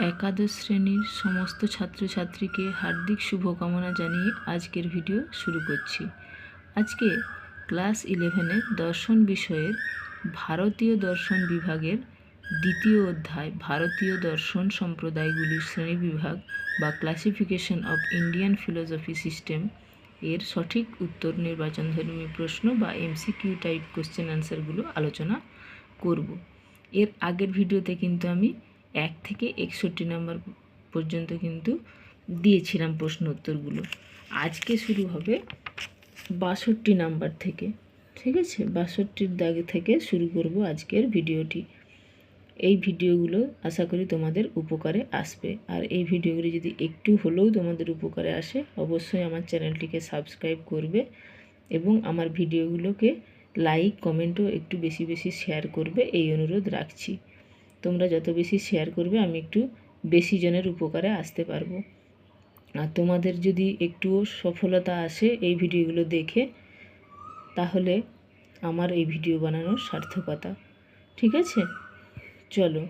একাদশ শ্রেণির সমস্ত ছাত্রছাত্রীকে হার্দিক শুভকামনা জানিয়ে আজকের ভিডিও শুরু করছি। আজকে ক্লাস ইলেভেনের দর্শন বিষয়ের ভারতীয় দর্শন বিভাগের দ্বিতীয় অধ্যায়, ভারতীয় দর্শন সম্প্রদায়গুলির শ্রেণীবিভাগ বা classification of Indian philosophy system এর সঠিক উত্তর নির্বাচনধর্মী প্রশ্ন বা এমসিকিউ টাইপ কোশ্চেন অ্যান্সারগুলো আলোচনা করব। এর আগের ভিডিওতে কিন্তু আমি এক থেকে একষট্টি নাম্বার পর্যন্ত কিন্তু দিয়েছিলাম প্রশ্ন উত্তরগুলো। আজকে শুরু হবে বাষট্টি নাম্বার থেকে, ঠিক আছে? বাষট্টির দাগ থেকে শুরু করব আজকের ভিডিওটি। এই ভিডিওগুলো আশা করি তোমাদের উপকারে আসবে। আর এই ভিডিওগুলি যদি একটু হলেও তোমাদের উপকারে আসে, অবশ্যই আমার চ্যানেলটিকে সাবস্ক্রাইব করবে এবং আমার ভিডিওগুলোকে লাইক, কমেন্টও একটু বেশি বেশি শেয়ার করবে। এই অনুরোধ রাখছি। তোমরা যত বেশি শেয়ার করবে, আমি একটু বেশি জনের উপকারে আসতে পারব। আর তোমাদের যদি একটুও সফলতা আসে এই ভিডিওগুলো দেখে, তাহলে আমার এই ভিডিও বানানোর সার্থকতা। ঠিক আছে? চলো,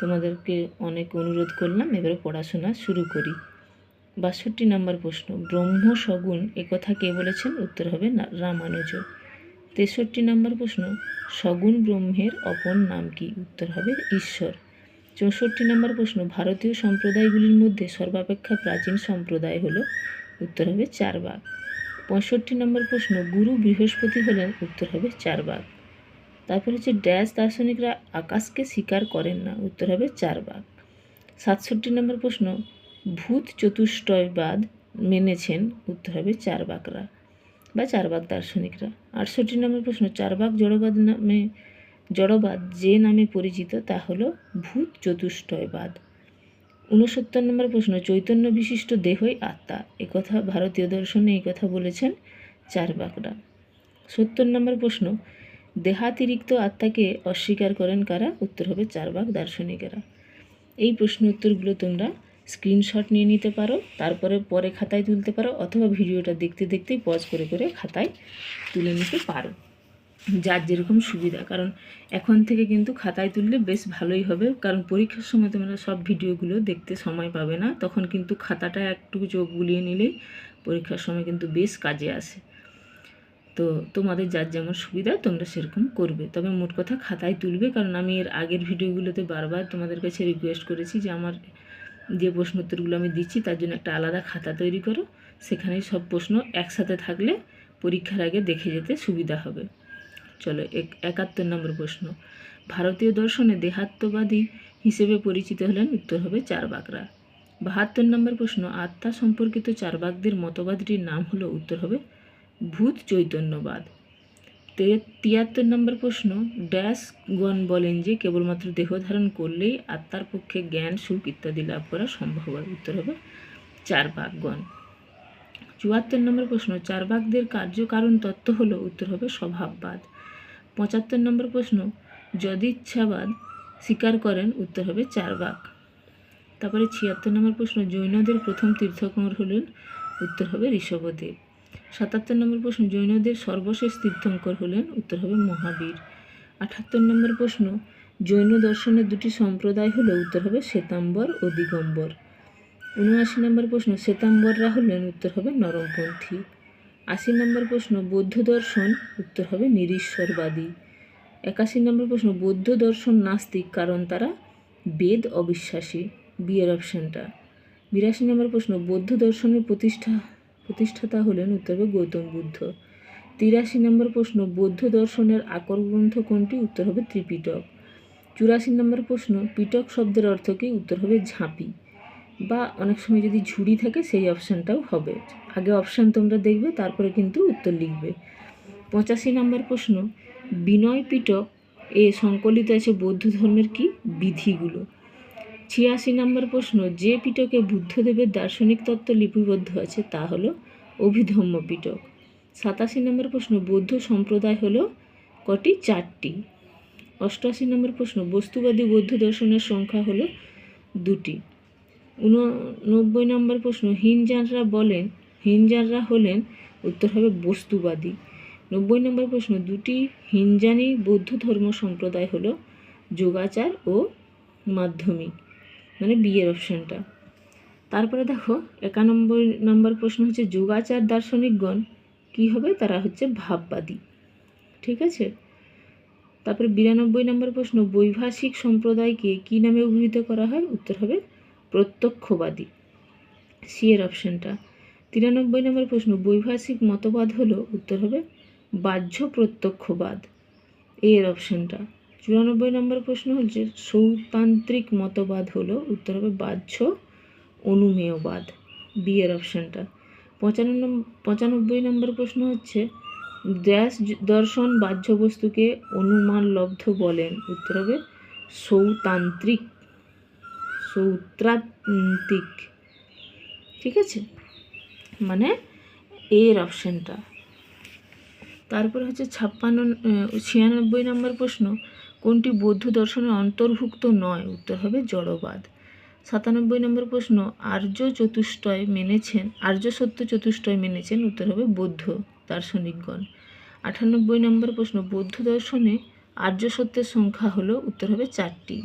তোমাদেরকে অনেক অনুরোধ করলাম, এবারে পড়াশোনা শুরু করি। বাষট্টি নম্বর প্রশ্ন ব্রহ্ম সগুণ একথা কে বলেছেন? উত্তর হবে রামানুজ। তেষট্টি নম্বর প্রশ্ন, সগুণ ব্রহ্মের অপর নাম কি? উত্তর হবে ঈশ্বর। চৌষট্টি নম্বর প্রশ্ন, ভারতীয় সম্প্রদায়গুলির মধ্যে সর্বাপেক্ষা প্রাচীন সম্প্রদায় হলো? উত্তর হবে চারবাগ পঁয়ষট্টি নম্বর প্রশ্ন, গুরু বৃহস্পতি হলেন? উত্তর হবে চারবাগ তারপর হচ্ছে, ড্যাশ দার্শনিকরা আকাশকে স্বীকার করেন না? উত্তর হবে চারবাগ সাতষট্টি নম্বর প্রশ্ন, ভূত চতুষ্টয়বাদ মেনেছেন? উত্তর হবে চারবাকরা। বা চারবাক দার্শনিকরা। আটষট্টি নম্বর প্রশ্ন চারবাক জড়বাদ নামে জড়বাদ যে নামে পরিচিত তা হল ভূত চতুষ্টয়বাদ। ঊনসত্তর নম্বর প্রশ্ন, চৈতন্য বিশিষ্ট দেহই আত্মা। একথা ভারতীয় দর্শনে এই কথা বলেছেন চারবাকরা সত্তর নম্বর প্রশ্ন, দেহাতিরিক্ত আত্মাকে অস্বীকার করেন কারা? উত্তর হবে চারবাক দার্শনিকেরা। এই প্রশ্ন উত্তরগুলো তোমরা স্ক্রিনশট নিয়ে নিতে পারো, তারপরে পরে খাতায় তুলতে পারো, অথবা ভিডিওটা দেখতে দেখতেই পজ করে করে খাতায় তুলে নিতে পারো। যার যেরকম সুবিধা, কারণ এখন থেকে কিন্তু খাতায় তুললে বেশ ভালোই হবে, কারণ পরীক্ষার সময় তোমরা সব ভিডিওগুলো দেখতে সময় পাবে না, তখন কিন্তু খাতাটা একটু চোখ বুলিয়ে নিলেই পরীক্ষার সময় কিন্তু বেশ কাজে আসে। তো তোমাদের যার যেমন সুবিধা, তোমরা সেরকম করবে। তবে মোট কথা খাতায় তুলবে, কারণ আমি এর আগের ভিডিওগুলোতে বারবার তোমাদের কাছে রিকোয়েস্ট করেছি যে আমার যে প্রশ্ন উত্তরগুলো আমি দিচ্ছি, তার জন্য একটা আলাদা খাতা তৈরি করো। সেখানেই সব প্রশ্ন একসাথে থাকলে পরীক্ষার আগে দেখে যেতে সুবিধা হবে। চলো, এক, একাত্তর নম্বর প্রশ্ন। ভারতীয় দর্শনে দেহাত্মবাদী হিসেবে পরিচিত হলেন উত্তর হবে চারবাকরা বাহাত্তর নম্বর প্রশ্ন, আত্মা সম্পর্কিত চারবাকদের মতবাদটির নাম হলো উত্তর হবে ভূত চৈতন্যবাদ। তিয়াত্তর নম্বর প্রশ্ন, ড্যাশ গণ বলেন যে, কেবলমাত্র দেহ ধারণ করলেই আত্মার পক্ষে জ্ঞান, সুখ ইত্যাদি লাভ করা সম্ভব হয়। উত্তর হবে চার ভাগগণ চুয়াত্তর নম্বর প্রশ্ন চার ভাগদের কার্যকারণ তত্ত্ব হল, উত্তর হবে স্বভাববাদ। পঁচাত্তর নম্বর প্রশ্ন যদিচ্ছাবাদ স্বীকার করেন, উত্তর হবে চার ভাগ তারপরে ছিয়াত্তর নম্বর প্রশ্ন, জৈনদের প্রথম তীর্থকর হলেন, উত্তর হবে ঋষভদেব। সাতাত্তর নম্বর প্রশ্ন, জৈনদের সর্বশেষ তীর্থঙ্কর হলেন, উত্তর হবে মহাবীর। আঠাত্তর নম্বর প্রশ্ন, জৈন দর্শনের দুটি সম্প্রদায় হলো, উত্তর হবে শ্বেতাম্বর ও দিগম্বর। উনআশি নম্বর প্রশ্ন, শ্বেতাম্বররা হলেন, উত্তর হবে নরমপন্থী। আশি নম্বর প্রশ্ন, বৌদ্ধ দর্শন, উত্তর হবে নিরীশ্বরবাদী। একাশি নম্বর প্রশ্ন, বৌদ্ধ দর্শন নাস্তিক, কারণ তারা বেদ অবিশ্বাসী। বিয়ের অপশানটা। বিরাশি নম্বর প্রশ্ন, বৌদ্ধ দর্শনের প্রতিষ্ঠা প্রতিষ্ঠাতা হলেন উত্তর হবে গৌতম বুদ্ধ। তিরাশি নম্বর প্রশ্ন, বৌদ্ধ দর্শনের আকর গ্রন্থ কোনটি? উত্তর হবে ত্রিপিটক। চুরাশি নম্বর প্রশ্ন, পিটক শব্দের অর্থ কি? উত্তর হবে ঝাঁপি। বা অনেক সময় যদি ঝুড়ি থাকে, সেই অপশানটাও হবে। আগে অপশান তোমরা দেখবে, তারপরে কিন্তু উত্তর লিখবে। পঁচাশি নম্বর প্রশ্ন, বিনয় পিটক এ সংকলিত আছে বৌদ্ধ ধর্মের কি? বিধিগুলো। ছিয়াশি নম্বর প্রশ্ন, যে পিটকে বুদ্ধদেবের দার্শনিক তত্ত্ব লিপিবদ্ধ আছে তা হলো অভিধম্ম পিটক। সাতাশি নম্বর প্রশ্ন, বৌদ্ধ সম্প্রদায় হলো কটি? চারটি। অষ্টআশি নম্বর প্রশ্ন, বস্তুবাদী বৌদ্ধ দর্শনের সংখ্যা হলো দুটি। উননব্বই নম্বর প্রশ্ন হিনজানরা বলেন হিনজানরা হলেন, উত্তর হবে বস্তুবাদী। নব্বই নম্বর প্রশ্ন, দুটি হিনজানি বৌদ্ধ ধর্ম সম্প্রদায় হলো যোগাচার ও মাধ্যমিক। মানে বিয়ের অপশানটা তারপরে দেখো, একানব্বই নম্বর প্রশ্ন হচ্ছে, যোগাচার দার্শনিকগণ কি হবে? তারা হচ্ছে ভাববাদী। ঠিক আছে? তারপরে বিরানব্বই নম্বর প্রশ্ন, বৈভাষিক সম্প্রদায়কে কি নামে অভিহিত করা হয়? উত্তর হবে, প্রত্যক্ষবাদী। সি এর অপশানটা তিরানব্বই নম্বর প্রশ্ন, বৈভাষিক মতবাদ হলো, উত্তর হবে, বাহ্য প্রত্যক্ষবাদ। এর অপশানটা চুরানব্বই নম্বর প্রশ্ন হচ্ছে, সৌতান্ত্রিক মতবাদ হলো, উত্তর হবে বাহ্য অনুমেয়বাদ বি এর অপশানটা পঁচানব্বই পঁচানব্বই নম্বর প্রশ্ন হচ্ছে ড্যাশ দর্শন বাহ্য বস্তুকে অনুমান লব্ধ বলেন, উত্তর হবে সৌতান্ত্রিক, সৌত্রান্তিক। ঠিক আছে? মানে এর অপশানটা তারপর হচ্ছে ছাপ্পান্ন ছিয়ানব্বই নম্বর প্রশ্ন কোনটি বৌদ্ধ দর্শনের অন্তর্ভুক্ত নয়? উত্তর হবে জড়বাদ। সাতানব্বই নম্বর প্রশ্ন, আর্য চতুষ্টয় মেনেছেন, আর্য সত্য চতুষ্টয় মেনেছেন, উত্তর হবে বৌদ্ধ দার্শনিকগণ। আটানব্বই নম্বর প্রশ্ন, বৌদ্ধ দর্শনে আর্য সত্যের সংখ্যা হলো, উত্তর হবে চারটি।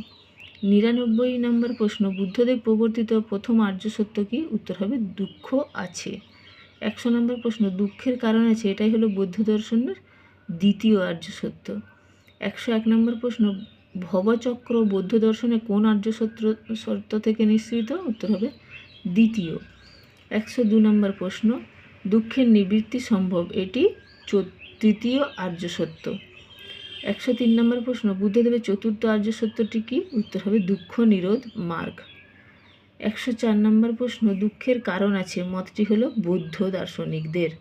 নিরানব্বই নম্বর প্রশ্ন, বুদ্ধদেব প্রবর্তিত প্রথম আর্য সত্য কি? উত্তর হবে দুঃখ আছে। একশো নম্বর প্রশ্ন, দুঃখের কারণ আছে, এটাই হলো বৌদ্ধ দর্শনের দ্বিতীয় আর্য সত্য। একশো এক নম্বর প্রশ্ন, ভবচক্র বৌদ্ধ দর্শনে কোন আর্য সত্য সত্য থেকে নিঃসৃত? উত্তর হবে দ্বিতীয়। একশো দু নম্বর প্রশ্ন, দুঃখের নিবৃত্তি সম্ভব, এটি তৃতীয় আর্য সত্য। একশো তিন নম্বর প্রশ্ন, বুদ্ধদেবের চতুর্থ আর্য সত্যটি কি? উত্তর হবে দুঃখ, নিরোধ, মার্গ। একশো চার নম্বর প্রশ্ন, দুঃখের কারণ আছে, মতটি হলো বৌদ্ধ দার্শনিকদের।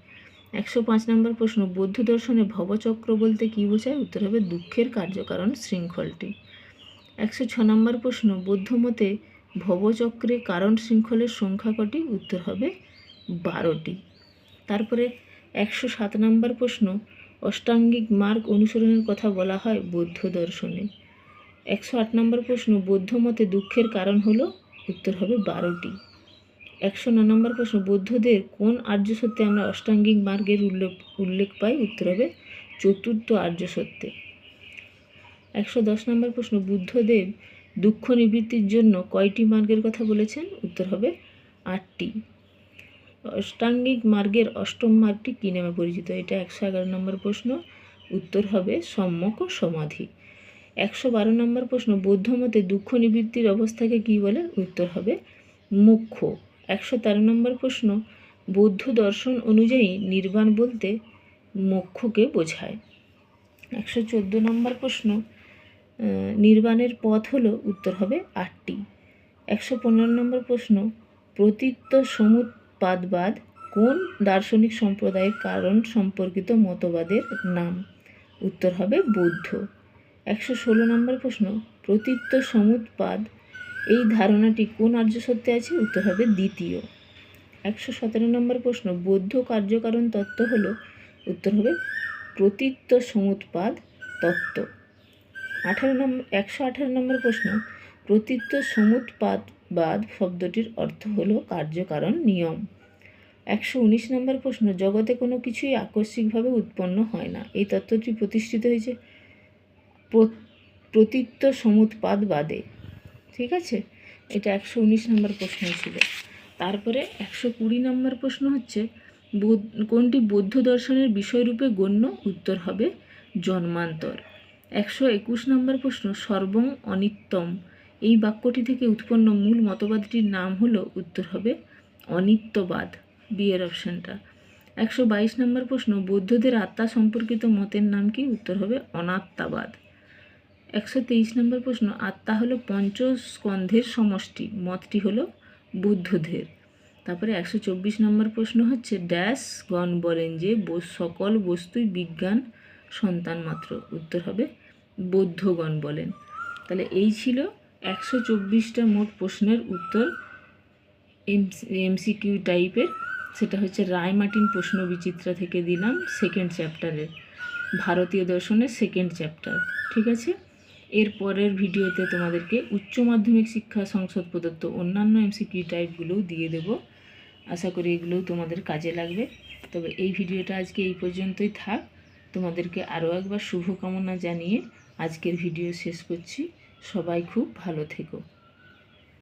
একশো পাঁচ নম্বর প্রশ্ন, বৌদ্ধ দর্শনে ভবচক্র বলতে কী বোঝায়? উত্তর হবে দুঃখের কার্যকারণ শৃঙ্খলটি। একশো ছ নম্বর প্রশ্ন, বৌদ্ধ মতে ভবচক্রে কারণ শৃঙ্খলের সংখ্যা কটি? উত্তর হবে বারোটি। তারপরে একশো সাত নম্বর প্রশ্ন, অষ্টাঙ্গিক মার্গ অনুসরণের কথা বলা হয় বৌদ্ধ দর্শনে। একশো আট নম্বর প্রশ্ন, বৌদ্ধ মতে দুঃখের কারণ হলো? উত্তর হবে বারোটি। একশো ন নম্বর প্রশ্ন, বৌদ্ধদের কোন আর্য সত্যে আমরা অষ্টাঙ্গিক মার্গের উল্লেখ উল্লেখ পাই? উত্তর হবে চতুর্থ আর্য সত্যে। একশো দশ নম্বর প্রশ্ন, বুদ্ধদেব দুঃখ নিবৃত্তির জন্য কয়টি মার্গের কথা বলেছেন? উত্তর হবে আটটি। অষ্টাঙ্গিক মার্গের অষ্টম মার্গটি কী নামে পরিচিত? এটা একশো এগারো নম্বর প্রশ্ন, উত্তর হবে সম্যক ও সমাধি। একশো বারো নম্বর প্রশ্ন, বৌদ্ধ মতে দুঃখ নিবৃত্তির অবস্থাকে কী বলে? উত্তর হবে মুখ্য। একশো তেরো নম্বর প্রশ্ন, বৌদ্ধ দর্শন অনুযায়ী নির্বাণ বলতে মোক্ষকে বোঝায়। একশো চোদ্দ নম্বর প্রশ্ন নির্বাণের পথ হলো, উত্তর হবে আটটি। একশো পনেরো নম্বর প্রশ্ন, প্রতীত্ব সমুৎপাদবাদ কোন দার্শনিক সম্প্রদায়ের কারণ সম্পর্কিত মতবাদের নাম? উত্তর হবে বৌদ্ধ। একশো ষোলো নম্বর প্রশ্ন, প্রতীত্ব সমুৎপাদ এই ধারণাটি কোন আর্য সত্যে আছে? উত্তর হবে দ্বিতীয়। একশো সতেরো নম্বর প্রশ্ন, বৌদ্ধ কার্যকারণ তত্ত্ব হল, উত্তর হবে প্রতীত্ব সমুৎপাদ তত্ত্ব। আঠারো নম্বর একশো আঠারো নম্বর প্রশ্ন, প্রতীত্ব সমুৎপাদবাদ শব্দটির অর্থ হলো কার্যকারণ নিয়ম। একশো উনিশ নম্বর প্রশ্ন, জগতে কোনো কিছুই আকস্মিকভাবে উৎপন্ন হয় না। এই তত্ত্বটি প্রতিষ্ঠিত হয়েছে প্র- প্রতীত্ব সমুৎপাদবাদে। ঠিক আছে? এটা একশো উনিশ নম্বর প্রশ্ন ছিল। তারপরে একশো কুড়ি নম্বর প্রশ্ন হচ্ছে কোনটি বৌদ্ধ দর্শনের বিষয়রূপে গণ্য? উত্তর হবে জন্মান্তর। একশো একুশ নম্বর প্রশ্ন, সর্বং অনিত্যম। এই বাক্যটি থেকে উৎপন্ন মূল মতবাদটির নাম হলো, উত্তর হবে অনিত্যবাদ। বিয়ের অপশানটা। একশো বাইশ নম্বর প্রশ্ন, বৌদ্ধদের আত্মা সম্পর্কিত মতের নাম কি? উত্তর হবে অনাত্মাবাদ। একশো তেইশ নম্বর প্রশ্ন, আত্মা হলো পঞ্চস্কন্ধের সমষ্টি, মতটি হলো বুদ্ধদের তারপরে একশো চব্বিশ নম্বর প্রশ্ন হচ্ছে, ড্যাশ গণ বলেন যে সকল বস্তুই বিজ্ঞান, সন্তান মাত্র। উত্তর হবে বৌদ্ধগণ বলেন। তাহলে এই ছিল একশো চব্বিশটা মোট প্রশ্নের উত্তর এমসিকিউ টাইপের। সেটা হচ্ছে রায়মার্টিন প্রশ্ন বিচিত্রা থেকে দিলাম সেকেন্ড চ্যাপ্টারের ভারতীয় দর্শনের সেকেন্ড চ্যাপ্টার ঠিক আছে? এর পরের ভিডিওতে তোমাদেরকে উচ্চ মাধ্যমিক শিক্ষা সংসদ প্রদত্ত অন্যান্য এমসিকিউ টাইপগুলোও দিয়ে দেব। আশা করি এগুলোও তোমাদের কাজে লাগবে। তবে এই ভিডিওটা আজকে এই পর্যন্তই থাক। তোমাদেরকে আরও একবার শুভকামনা জানিয়ে আজকের ভিডিও শেষ করছি। সবাই খুব ভালো থেকো।